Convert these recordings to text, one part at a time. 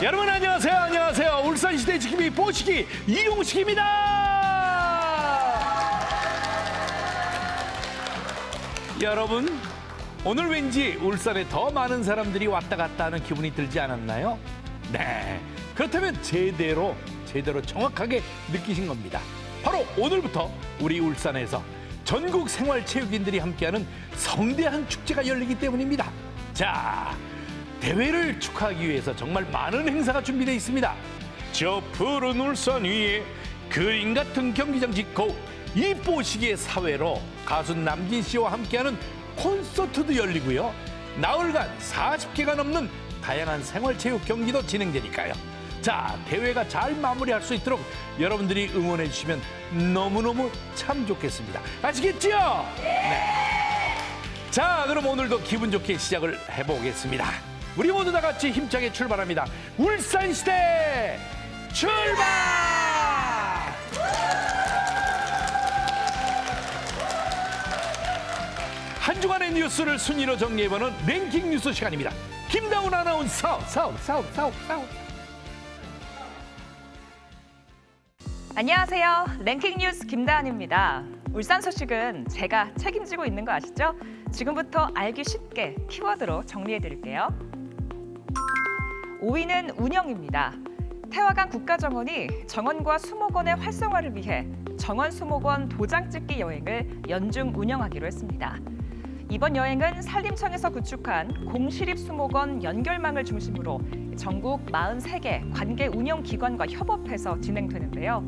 여러분 안녕하세요. 안녕하세요. 울산시대 지킴이 보시기 이용식입니다. 여러분 오늘 왠지 울산에 더 많은 사람들이 왔다 갔다 하는 기분이 들지 않았나요? 네. 그렇다면 제대로 제대로 정확하게 느끼신 겁니다. 바로 오늘부터 우리 울산에서 전국 생활체육인들이 함께하는 성대한 축제가 열리기 때문입니다. 자, 대회를 축하하기 위해서 정말 많은 행사가 준비되어 있습니다. 저 푸른 울산 위에 그림 같은 경기장 짓고 이 뽀시기의 사회로 가수 남진 씨와 함께하는 콘서트도 열리고요. 나흘간 40개가 넘는 다양한 생활체육 경기도 진행되니까요. 자, 대회가 잘 마무리할 수 있도록 여러분들이 응원해 주시면 너무너무 참 좋겠습니다. 아시겠죠? 네. 자, 그럼 오늘도 기분 좋게 시작을 해보겠습니다. 우리 모두 다 같이 힘차게 출발합니다. 울산시대 출발! 한 주간의 뉴스를 순위로 정리해보는 랭킹 뉴스 시간입니다. 김다운 아나운서, 사우, 사우, 사우, 사우. 안녕하세요. 랭킹 뉴스 김다한입니다. 울산 소식은 제가 책임지고 있는 거 아시죠? 지금부터 알기 쉽게 키워드로 정리해 드릴게요. 5위는 운영입니다. 태화강 국가정원이 정원과 수목원의 활성화를 위해 정원 수목원 도장 찍기 여행을 연중 운영하기로 했습니다. 이번 여행은 산림청에서 구축한 공시립 수목원 연결망을 중심으로 전국 43개 관계 운영 기관과 협업해서 진행되는데요.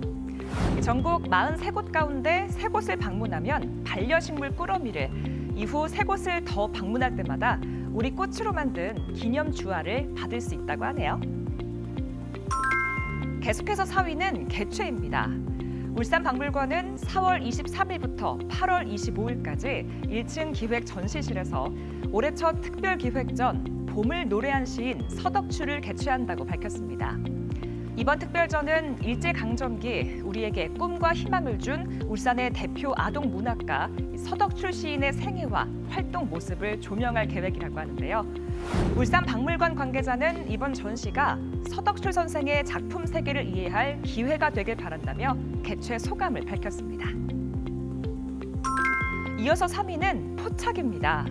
전국 43곳 가운데 3곳을 방문하면 반려식물 꾸러미를 이후 3곳을 더 방문할 때마다 우리 꽃으로 만든 기념 주화를 받을 수 있다고 하네요. 계속해서 4위는 개최입니다. 울산박물관은 4월 23일부터 8월 25일까지 1층 기획 전시실에서 올해 첫 특별 기획전 봄을 노래한 시인 서덕추를 개최한다고 밝혔습니다. 이번 특별전은 일제강점기 우리에게 꿈과 희망을 준 울산의 대표 아동 문학가 서덕출 시인의 생애와 활동 모습을 조명할 계획이라고 하는데요. 울산 박물관 관계자는 이번 전시가 서덕출 선생의 작품 세계를 이해할 기회가 되길 바란다며 개최 소감을 밝혔습니다. 이어서 3위는 포착입니다.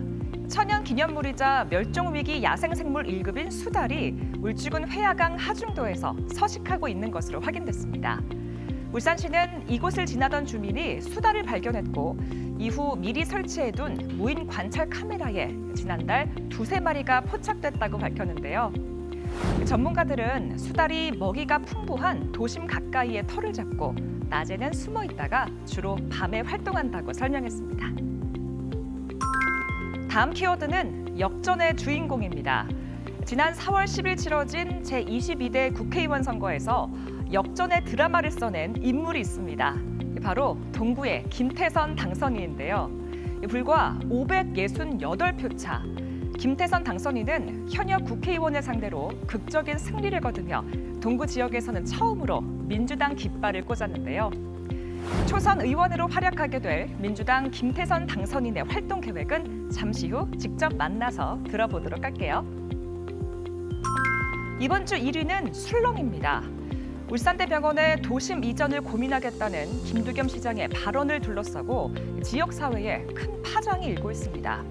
천연 기념물이자 멸종위기 야생생물 1급인 수달이 울주군 회야강 하중도에서 서식하고 있는 것으로 확인됐습니다. 울산시는 이곳을 지나던 주민이 수달을 발견했고 이후 미리 설치해둔 무인 관찰 카메라에 지난달 두세 마리가 포착됐다고 밝혔는데요. 전문가들은 수달이 먹이가 풍부한 도심 가까이에 털을 잡고 낮에는 숨어 있다가 주로 밤에 활동한다고 설명했습니다. 다음 키워드는 역전의 주인공입니다. 지난 4월 10일 치러진 제22대 국회의원 선거에서 역전의 드라마를 써낸 인물이 있습니다. 바로 동구의 김태선 당선인인데요. 불과 568표 차. 김태선 당선인은 현역 국회의원을 상대로 극적인 승리를 거두며 동구 지역에서는 처음으로 민주당 깃발을 꽂았는데요. 초선 의원으로 활약하게 될 민주당 김태선 당선인의 활동 계획은 잠시 후 직접 만나서 들어보도록 할게요. 이번 주 1위는 술렁입니다. 울산대병원의 도심 이전을 고민하겠다는 김두겸 시장의 발언을 둘러싸고 지역 사회에 큰 파장이 일고 있습니다.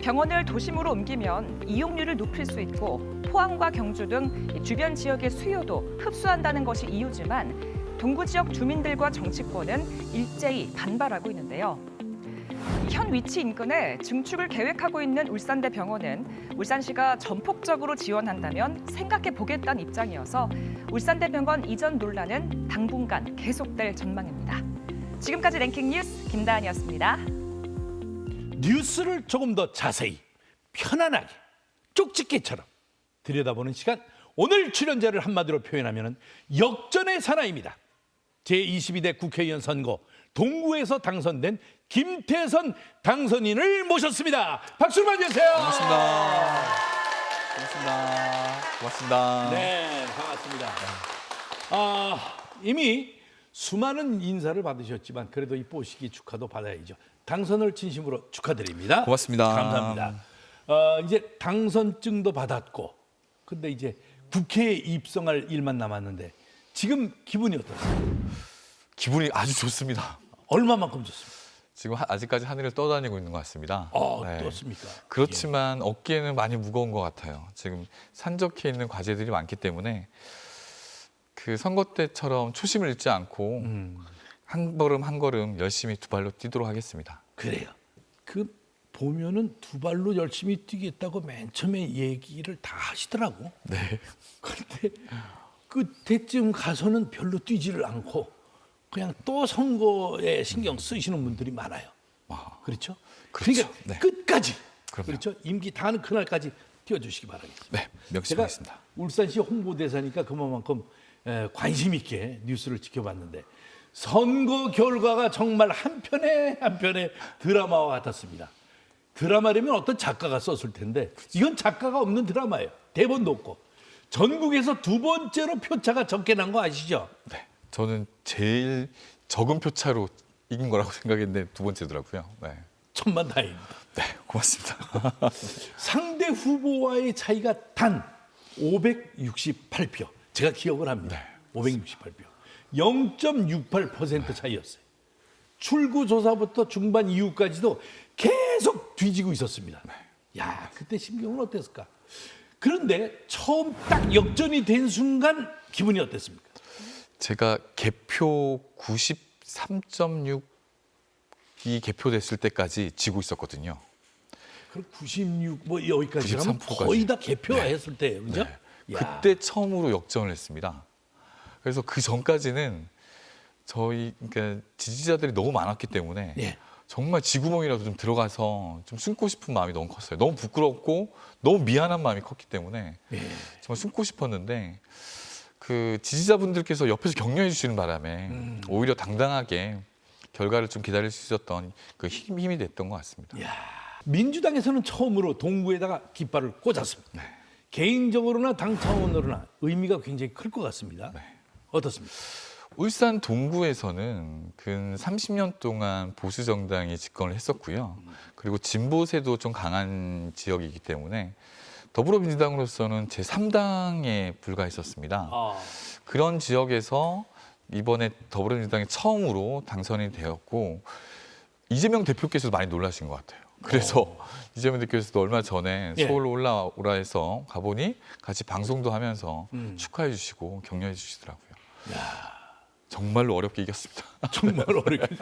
병원을 도심으로 옮기면 이용률을 높일 수 있고 포항과 경주 등 주변 지역의 수요도 흡수한다는 것이 이유지만 동구 지역 주민들과 정치권은 일제히 반발하고 있는데요. 현 위치 인근에 증축을 계획하고 있는 울산대 병원은 울산시가 전폭적으로 지원한다면 생각해 보겠다는 입장이어서 울산대 병원 이전 논란은 당분간 계속될 전망입니다. 지금까지 랭킹 뉴스 김다한이었습니다. 뉴스를 조금 더 자세히, 편안하게, 쪽집게처럼 들여다보는 시간. 오늘 출연자를 한마디로 표현하면 역전의 사나이입니다. 제22대 국회의원 선거 동구에서 당선된 김태선 당선인을 모셨습니다. 박수를 맞으세요. 반갑습니다. 반갑습니다. 고맙습니다. 네, 반갑습니다. 아, 이미 수많은 인사를 받으셨지만 그래도 이 뽀시기 축하도 받아야죠. 당선을 진심으로 축하드립니다. 고맙습니다. 감사합니다. 어, 이제 당선증도 받았고, 근데 이제 국회에 입성할 일만 남았는데 지금 기분이 어떠세요? 기분이 아주 좋습니다. 얼마만큼 좋습니까? 지금 하- 아직까지 하늘을 떠다니고 있는 것 같습니다. 어, 네. 떴습니까? 그렇지만 어깨는 많이 무거운 것 같아요. 지금 산적해 있는 과제들이 많기 때문에 그 선거 때처럼 초심을 잃지 않고 음, 한 걸음 한 걸음 열심히 두 발로 뛰도록 하겠습니다. 그래요. 그 보면은 두 발로 열심히 뛰겠다고 맨 처음에 얘기를 다 하시더라고. 네. 그런데 끝에쯤 가서는 별로 뛰지를 않고 그냥 또 선거에 신경 쓰시는 분들이 많아요. 와, 그렇죠? 그렇죠. 러니까 네. 끝까지 그럼요. 그렇죠? 임기 다는 그날까지 뛰어주시기 바라겠습니다. 네, 명심하겠습니다. 울산시 홍보대사니까 그만큼 에, 관심 있게 뉴스를 지켜봤는데 선거 결과가 정말 한 편의 한 편의 드라마와 같았습니다. 드라마라면 어떤 작가가 썼을 텐데 이건 작가가 없는 드라마예요. 대본도 없고 전국에서 두 번째로 표차가 적게 난 거 아시죠? 네, 저는 제일 적은 표차로 이긴 거라고 생각했는데 두 번째더라고요. 네, 천만 다행입니다. 네, 고맙습니다. 상대 후보와의 차이가 단 568표. 제가 기억을 합니다. 네, 568표. 0.68% 차이였어요. 출구 조사부터 중반 이후까지도 계속 뒤지고 있었습니다. 야, 그때 심경은 어땠을까? 그런데 처음 딱 역전이 된 순간 기분이 어땠습니까? 제가 개표 93.6이 개표됐을 때까지 지고 있었거든요. 그럼 96, 뭐 여기까지 하면 93% 까지. 거의 다 개표했을 때예요. 그죠? 네. 야. 그때 처음으로 역전을 했습니다. 그래서 그 전까지는 저희 그러니까 지지자들이 너무 많았기 때문에 예. 정말 지구멍이라도 좀 들어가서 좀 숨고 싶은 마음이 너무 컸어요. 너무 부끄럽고 너무 미안한 마음이 컸기 때문에 예. 정말 숨고 싶었는데 그 지지자분들께서 옆에서 격려해 주시는 바람에 음. 오히려 당당하게 결과를 좀 기다릴 수 있었던 그 힘- 힘이 됐던 것 같습니다. 민주당에서는 처음으로 동구에다가 깃발을 꽂았습니다. 네. 개인적으로나 당 차원으로나 의미가 굉장히 클 것 같습니다. 네. 어떻습니까? 울산 동구에서는 근 30년 동안 보수 정당이 집권을 했었고요. 그리고 진보세도 좀 강한 지역이기 때문에 더불어민주당으로서는 제 3당에 불과했었습니다. 아, 그런 지역에서 이번에 더불어민주당이 처음으로 당선이 되었고 이재명 대표께서도 많이 놀라신 것 같아요. 그래서 이재명 대표께서도 얼마 전에 예. 서울로 올라오라 해서 가보니 같이 방송도 하면서 음. 축하해 주시고 격려해 주시더라고요. 정말로 어렵게 이겼습니다. 정말 어렵게.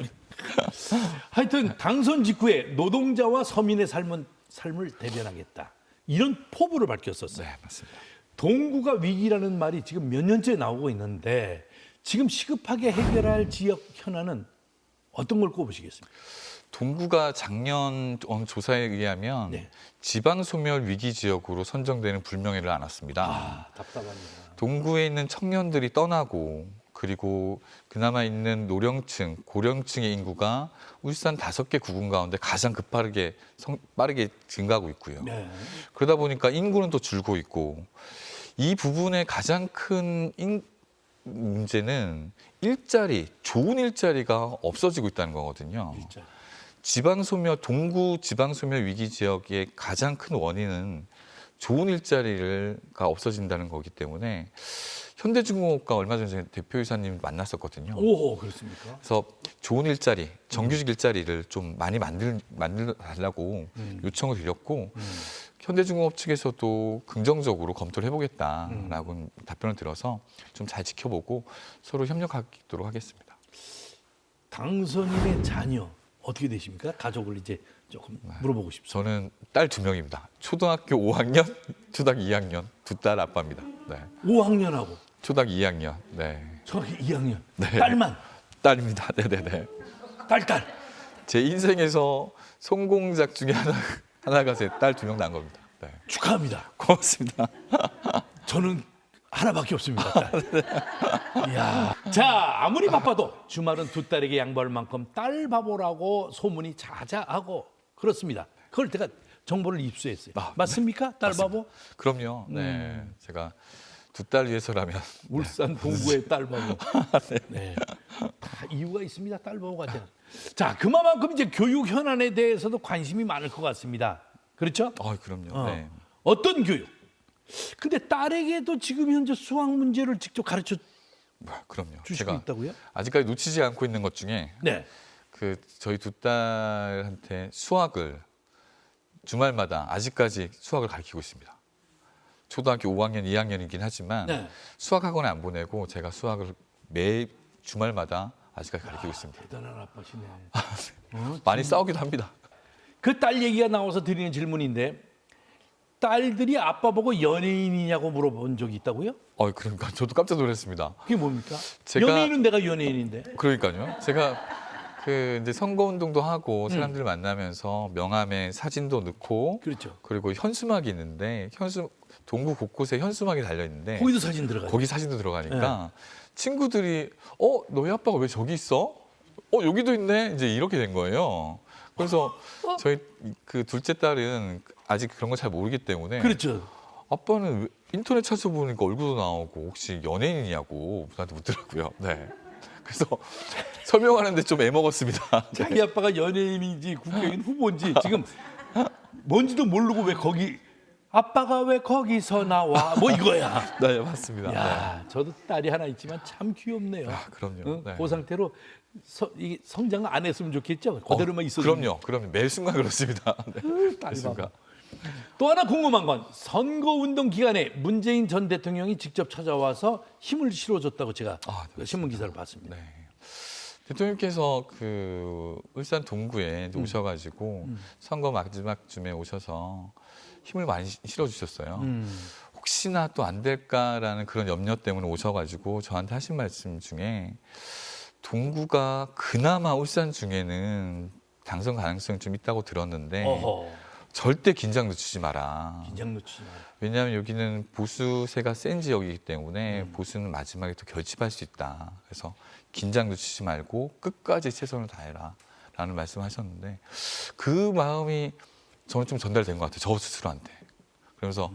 하여튼 당선 직후에 노동자와 서민의 삶은 삶을 대변하겠다. 이런 포부를 밝혔었어요. 네, 맞습니다. 동구가 위기라는 말이 지금 몇 년째 나오고 있는데 지금 시급하게 해결할 지역 현안은 어떤 걸 꼽으시겠습니까? 동구가 작년 어느 조사에 의하면 네. 지방 소멸 위기 지역으로 선정되는 불명예를 안았습니다. 아, 답답합니다. 동구에 있는 청년들이 떠나고 그리고 그나마 있는 노령층, 고령층의 인구가 울산 다섯 개 구군 가운데 가장 급하게 성- 빠르게 증가하고 있고요. 네. 그러다 보니까 인구는 또 줄고 있고 이 부분의 가장 큰 인- 문제는 일자리, 좋은 일자리가 없어지고 있다는 거거든요. 진짜. 지방 소멸, 동구 지방 소멸 위기 지역의 가장 큰 원인은 좋은 일자리가 없어진다는 거기 때문에 현대중공업과 얼마 전에 대표이사님 만났었거든요. 오, 그렇습니까? 그래서 좋은 일자리, 정규직 일자리를 좀 많이 만들 만들어 달라고 음. 요청을 드렸고 음. 현대중공업 측에서도 긍정적으로 검토를 해보겠다라고 음. 답변을 들어서 좀 잘 지켜보고 서로 협력하도록 하겠습니다. 당선인의 자녀 어떻게 되십니까? 가족을 이제 조금 물어보고 싶습니다. 저는 딸 두 명입니다. 초등학교 5학년, 초등학교 2학년 두 딸 아빠입니다. 네. 5학년하고 초등학교 2학년. 네. 정확히 2학년. 네. 딸만. 딸입니다. 네네네. 딸, 딸. 제 인생에서 성공작 중에 하나, 하나가 제 딸 두명난 겁니다. 네. 축하합니다. 고맙습니다. 저는 하나밖에 없습니다. 딸. 이야. 자, 아무리 바빠도 주말은 두 딸에게 양보할 만큼 딸 바보라고 소문이 자자하고 그렇습니다. 그걸 제가 정보를 입수했어요. 아, 맞습니까? 딸 바보? 그럼요. 네. 제가 두 딸 위해서라면 울산 동구의 딸 바보. 네. 다 이유가 있습니다. 딸 바보가 되는. 자, 그만큼 이제 교육 현안에 대해서도 관심이 많을 것 같습니다. 그렇죠? 어, 그럼요. 어. 네. 어떤 교육? 근데 딸에게도 지금 현재 수학 문제를 직접 가르쳐 뭐, 그럼요. 주시고 제가 있다고요? 아직까지 놓치지 않고 있는 것 중에 네. 그 저희 두 딸한테 수학을 주말마다 아직까지 수학을 가르치고 있습니다. 초등학교 5학년, 2학년이긴 하지만 네. 수학 학원에 안 보내고 제가 수학을 매 주말마다 아직까지 가르치고 있습니다. 대단한 아빠시네. 많이 싸우기도 합니다. 그 딸 얘기가 나와서 드리는 질문인데 딸들이 아빠 보고 연예인이냐고 물어본 적이 있다고요? 어, 그러니까 저도 깜짝 놀랐습니다. 그게 뭡니까? 제가- 연예인은 내가 연예인인데. 그러니까요. 제가 그 이제 선거 운동도 하고 음. 사람들 만나면서 명함에 사진도 넣고 그렇죠. 그리고 현수막이 있는데 현수 동구 곳곳에 현수막이 달려 있는데 거기도 사진 들어가요. 거기 사진도 들어가니까 네. 친구들이 어 너희 아빠가 왜 저기 있어? 어 여기도 있네. 이제 이렇게 된 거예요. 그래서 어? 저희 그 둘째 딸은 아직 그런 거잘 모르기 때문에 그렇죠. 아빠는 왜- 인터넷 찾아보니까 얼굴도 나오고 혹시 연예인이냐고 저한테 묻더라고요. 네. 그래서 설명하는데 좀 애먹었습니다. 자기 아빠가 연예인인지 국회의원 후보인지 지금 뭔지도 모르고 왜 거기 아빠가 왜 거기서 나와 뭐 이거야. 네 맞습니다. 네. 야, 저도 딸이 하나 있지만 참 귀엽네요. 아, 그럼요. 응? 네. 그 상태로 서, 이 성장 안 했으면 좋겠죠. 그대로만 어, 있어도. 그럼요. 그럼요. 매 순간 그렇습니다. 네. 매 딸이 순간. 봐봐. 또 하나 궁금한 건 선거 운동 기간에 문재인 전 대통령이 직접 찾아와서 힘을 실어줬다고 제가 아, 네, 신문 기사를 봤습니다. 네. 대통령께서 그 울산 동구에 이제 오셔가지고 선거 마지막 쯤에 오셔서 힘을 많이 시- 실어주셨어요. 음. 혹시나 또 안 될까라는 그런 염려 때문에 오셔가지고 저한테 하신 말씀 중에 동구가 그나마 울산 중에는 당선 가능성이 좀 있다고 들었는데 어허, 절대 긴장 늦추지 마라. 긴장 놓치지 마. 왜냐하면 여기는 보수세가 센 지역이기 때문에 보수는 마지막에 또 결집할 수 있다. 그래서 긴장 늦추지 말고 끝까지 최선을 다해라 라는 말씀하셨는데 그 마음이 저는 좀 전달된 것 같아요. 저 스스로한테. 그러면서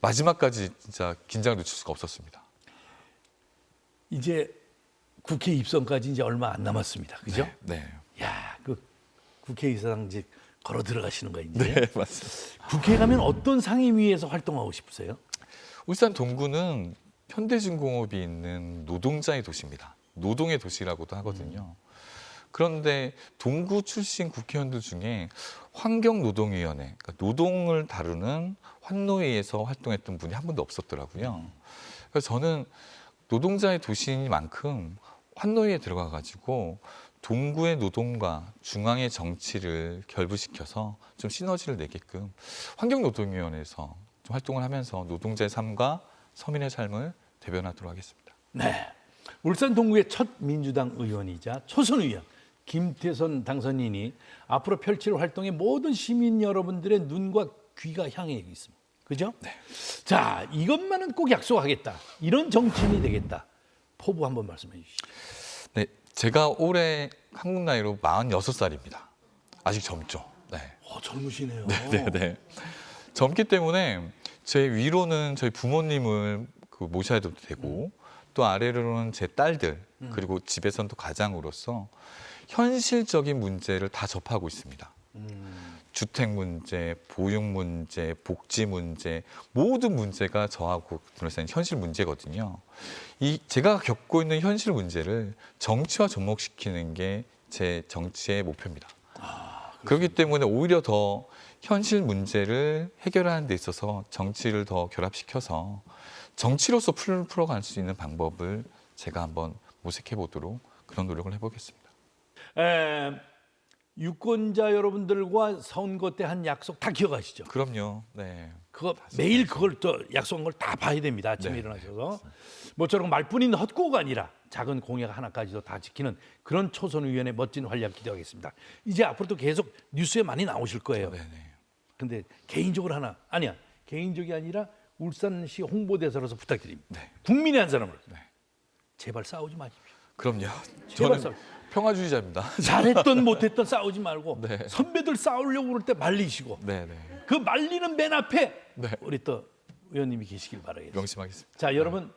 마지막까지 진짜 긴장을 늦출 수가 없었습니다. 이제 국회 입성까지 이제 얼마 안 남았습니다. 그죠? 네. 야, 그 국회의사당직 걸어 들어가시는 거 이제. 네, 맞습니다. 국회에 가면 어떤 상임위에서 활동하고 싶으세요? 울산 동구는 현대중공업이 있는 노동자의 도시입니다. 노동의 도시라고도 하거든요. 그런데 동구 출신 국회의원들 중에 환경노동위원회, 그러니까 노동을 다루는 환노위에서 활동했던 분이 한 분도 없었더라고요. 그래서 저는 노동자의 도시이만큼 환노위에 들어가 가지고 동구의 노동과 중앙의 정치를 결부시켜서 좀 시너지를 내게끔 환경노동위원회에서 좀 활동을 하면서 노동자의 삶과 서민의 삶을 대변하도록 하겠습니다. 네. 울산 동구의 첫 민주당 의원이자 초선 의원 김태선 당선인이 앞으로 펼칠 활동에 모든 시민 여러분들의 눈과 귀가 향해 있습니다. 그죠? 네. 자, 이것만은 꼭 약속하겠다. 이런 정치인이 되겠다. 포부 한번 말씀해 주시죠. 네, 제가 올해 한국 나이로 46살입니다. 아직 젊죠. 네. 어, 젊으시네요. 네, 네. 젊기 때문에 제 위로는 저희 부모님을 그 모셔야 되고 또 아래로는 제 딸들 그리고 집에서는 또 가장으로서 현실적인 문제를 다 접하고 있습니다. 주택 문제, 보육 문제, 복지 문제 모든 문제가 저하고 둘러싸인 현실 문제거든요. 이 제가 겪고 있는 현실 문제를 정치와 접목시키는 게 제 정치의 목표입니다. 그렇기 때문에 오히려 더 현실 문제를 해결하는 데 있어서 정치를 더 결합시켜서 정치로서 풀, 풀어갈 수 있는 방법을 제가 한번 모색해 보도록 그런 노력을 해보겠습니다. 에, 유권자 여러분들과 선거 때 한 약속 다 기억하시죠? 그럼요. 네. 그거 매일 그걸 또 약속한 걸 다 봐야 됩니다. 아침에 네, 일어나셔서 모처럼 말뿐인 헛구가 아니라 작은 공약 하나까지도 다 지키는 그런 초선 의원의 멋진 활약 기대하겠습니다. 이제 앞으로도 계속 뉴스에 많이 나오실 거예요. 네, 네. 근데 개인적으로 하나 아니야 개인적이 아니라 울산시 홍보대사로서 부탁드립니다. 네. 국민의 한 사람을 네. 제발 싸우지 마십시오. 그럼요. 제발 저는 싸우. 평화주의자입니다. 잘했던 못했던 싸우지 말고 네. 선배들 싸우려고 그럴 때 말리시고 네, 네. 그 말리는 맨 앞에 네. 우리 또 의원님이 계시길 바라겠습니다. 명심하겠습니다. 자 여러분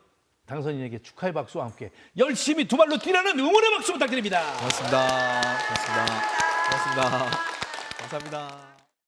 당선인에게 축하의 박수와 함께 열심히 두 발로 뛰라는 응원의 박수 부탁드립니다. 고맙습니다. 고맙습니다. 고맙습니다. 감사합니다.